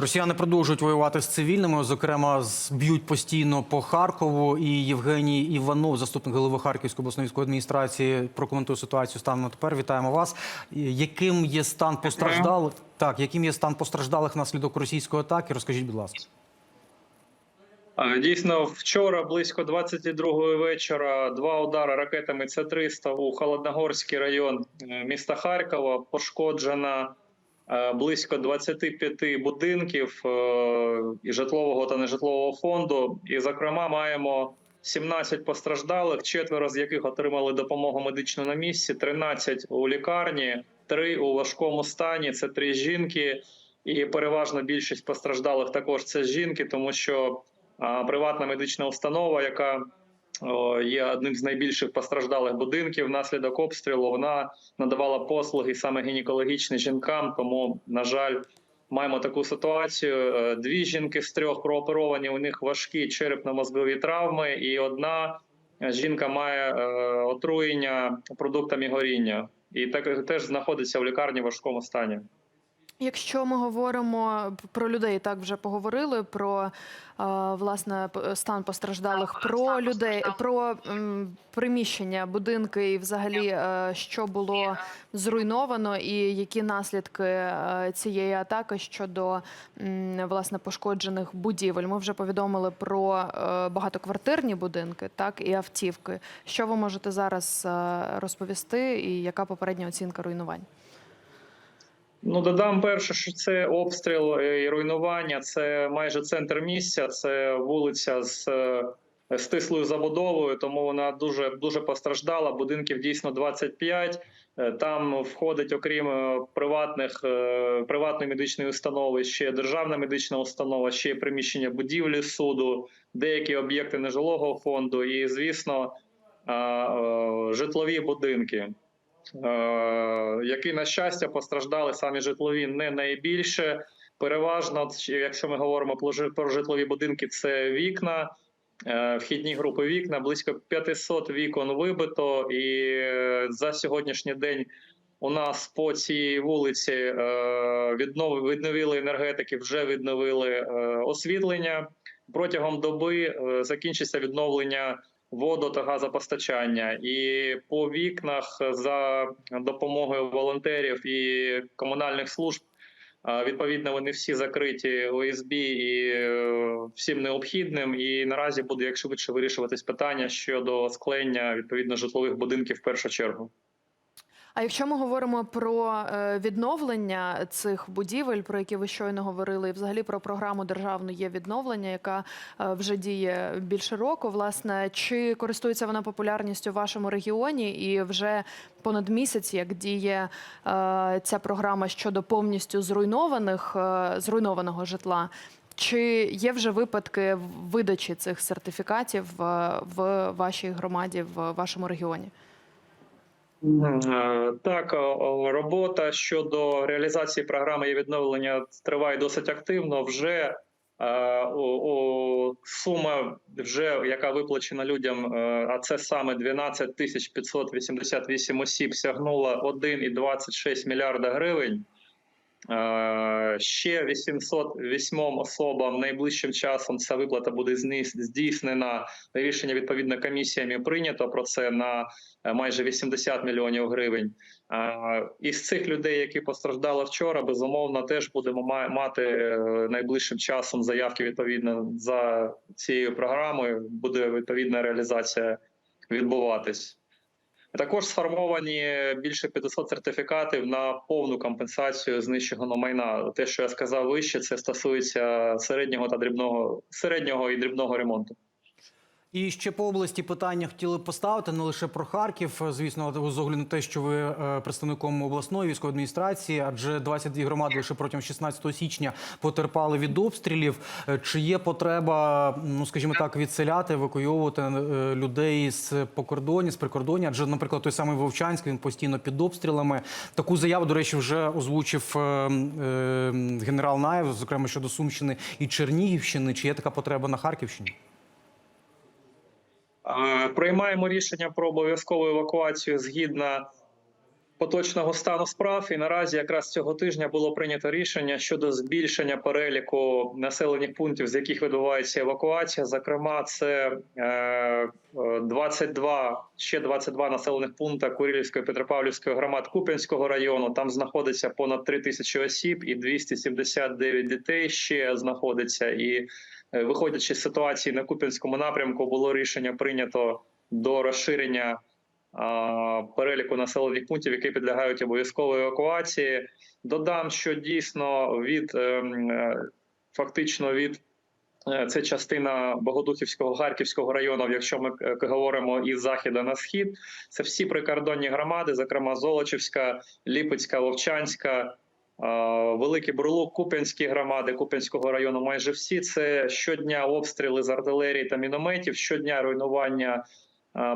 Росіяни продовжують воювати з цивільними. Зокрема, б'ють постійно по Харкову. І Євгеній Іванов, заступник голови Харківської обласної військової адміністрації, прокоментує ситуацію станом на тепер. Вітаємо вас. Яким є стан постраждалих? Так, яким є стан постраждалих внаслідок російської атаки? Розкажіть, будь ласка. Дійсно, вчора близько 22-ї вечора два удари ракетами С-300 у Холодногорський район е, міста Харкова. Пошкоджено е, близько 25 будинків е, і житлового та нежитлового фонду. І, зокрема, маємо 17 постраждалих, четверо з яких отримали допомогу медичну на місці, 13 у лікарні, 3 у важкому стані. Це три жінки. І переважна більшість постраждалих також це жінки, тому що приватна медична установа, яка є одним з найбільших постраждалих будинків внаслідок обстрілу, вона надавала послуги саме гінекологічні жінкам. Тому, на жаль, маємо таку ситуацію. Е, Дві жінки з трьох прооперовані. У них важкі черепно-мозгові травми, і одна жінка має е, отруєння продуктами горіння, і так теж знаходиться в лікарні в важкому стані. Якщо ми говоримо про людей, так вже поговорили про власне стан постраждалих, про людей, про приміщення, будинки і взагалі е, що було зруйновано, і які наслідки е, цієї атаки щодо власне пошкоджених будівель. Ми вже повідомили про е, багатоквартирні будинки, так і автівки. Що ви можете зараз розповісти, і яка попередня оцінка руйнувань? Ну, додам перше, що це обстріл е, і руйнування. Це майже центр місця, це вулиця з е, стислою забудовою, тому вона дуже дуже постраждала. Будинків дійсно 25. Е, Там входить, окрім е, приватних е, приватної медичної установи, ще державна медична установа, ще приміщення будівлі суду, деякі об'єкти нежилого фонду і, звісно, е, е, житлові будинки. Е, які на щастя постраждали самі житлові не найбільше. Переважно, якщо ми говоримо про житлові будинки, це вікна, е, вхідні групи вікна, близько 500 вікон вибито. І е, за сьогоднішній день у нас по цій вулиці відновили енергетики, вже відновили освітлення. Протягом доби закінчиться відновлення воду та газопостачання. І по вікнах за допомогою волонтерів і комунальних служб. Відповідно, вони всі закриті ОСБ і е, всім необхідним. І наразі буде як швидше вирішуватись питання щодо склення відповідно житлових будинків в першу чергу. А якщо ми говоримо про е, відновлення цих будівель, про які ви щойно говорили, і взагалі про програму державну є відновлення, яка е, вже діє більше року, власне, чи користується вона популярністю в вашому регіоні, і вже понад місяць, як діє е, ця програма щодо повністю зруйнованих зруйнованого житла? Чи є вже випадки видачі цих сертифікатів в вашій громаді, в вашому регіоні? Е, Так, робота щодо реалізації програми і відновлення триває досить активно. Вже е, сума, вже яка виплачена людям, е, а це саме 12 тисяч 588 осіб, сягнула 1,26 мільярда гривень. Е, Ще 808 особам найближчим часом ця виплата буде здійснена. Рішення відповідно комісіями прийнято про це на е, майже 80 мільйонів гривень. Е, Із цих людей, які постраждали вчора, безумовно, теж будемо ма- мати найближчим часом заявки відповідно за цією програмою. Буде відповідна реалізація відбуватись. Також сформовані більше 500 сертифікатів на повну компенсацію знищеного майна. Те, що я сказав вище, це стосується середнього та дрібного середнього і дрібного ремонту. І ще по області питання хотіли поставити не лише про Харків. Звісно, з огляду на те, що ви е, представником обласної військової адміністрації, адже 22 громади лише протягом 16 січня потерпали від обстрілів. Е, Чи є потреба, ну скажімо так, відселяти, евакуйовувати е, людей з покордонів, з прикордоння? Адже, наприклад, той самий Вовчанськ він постійно під обстрілами. Таку заяву, до речі, вже озвучив генерал Наєв, зокрема щодо Сумщини і Чернігівщини. Чи є така потреба на Харківщині? Е, Приймаємо рішення про обов'язкову евакуацію згідно поточного стану справ. І наразі якраз цього тижня було прийнято рішення щодо збільшення переліку населених пунктів, з яких відбувається евакуація. Зокрема, це е, е, 22, ще 22 населених пункти Курилівської Петропавлівської громад Куп'янського району. Там знаходиться понад 3 тисячі осіб, і 279 дітей ще знаходиться. І е, виходячи з ситуації на Куп'янському напрямку, було рішення прийнято до розширення переліку населених пунктів, які підлягають обов'язкової евакуації. Додам, що дійсно від ем, е, фактично від е, це частина Богодухівського Харківського району. Якщо ми е, говоримо із заходу на схід, це всі прикордонні громади, зокрема Золочівська, Ліпецька, Вовчанська. Великий Бурлук, Куп'янські громади Куп'янського району, майже всі це щодня обстріли з артилерії та мінометів, щодня руйнування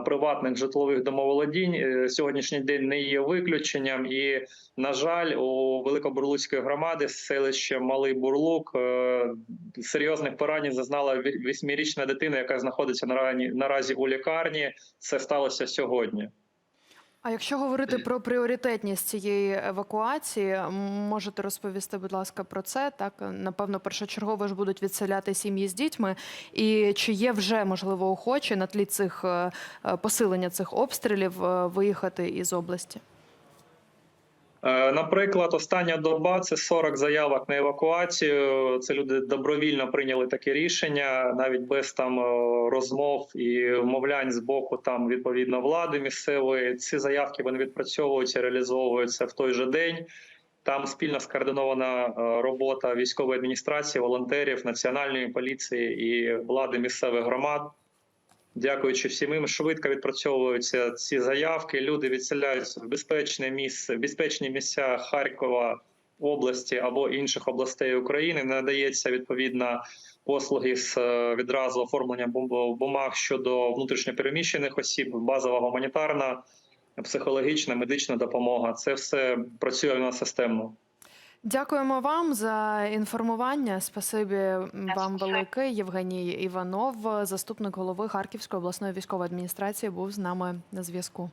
приватних житлових домоволодінь. Е, Сьогоднішній день не є виключенням. І, на жаль, у Великобурлуцької громади селище Малий Бурлук е, серйозних поранень зазнала вісьмирічна дитина, яка знаходиться наразі у лікарні. Це сталося сьогодні. А якщо говорити про пріоритетність цієї евакуації, можете розповісти, будь ласка, про це? Так, напевно, першочергово ж будуть відселяти сім'ї з дітьми. І чи є вже можливо охочі на тлі цих е, е, посилення цих обстрілів е, виїхати із області? Е, Наприклад, остання доба це 40 заявок на евакуацію. Це люди добровільно прийняли таке рішення, навіть без там е, розмов і вмовлянь з боку там відповідно влади місцевої. Ці заявки вони відпрацьовуються, реалізовуються в той же день. Там спільно скоординована е, робота військової адміністрації, волонтерів, національної поліції і влади місцевих громад. Дякуючи всім їм, швидко відпрацьовуються ці заявки. Люди відселяються в безпечне місце, в безпечні місця Харкова, області або інших областей України. Надається відповідна послуги з е, відразу оформлення бумаг щодо внутрішньопереміщених осіб, базова гуманітарна, психологічна, медична допомога. Це все працює в нас системно. Дякуємо вам за інформування. Спасибі вам велике. Євгеній Іванов, заступник голови Харківської обласної військової адміністрації, був з нами на зв'язку.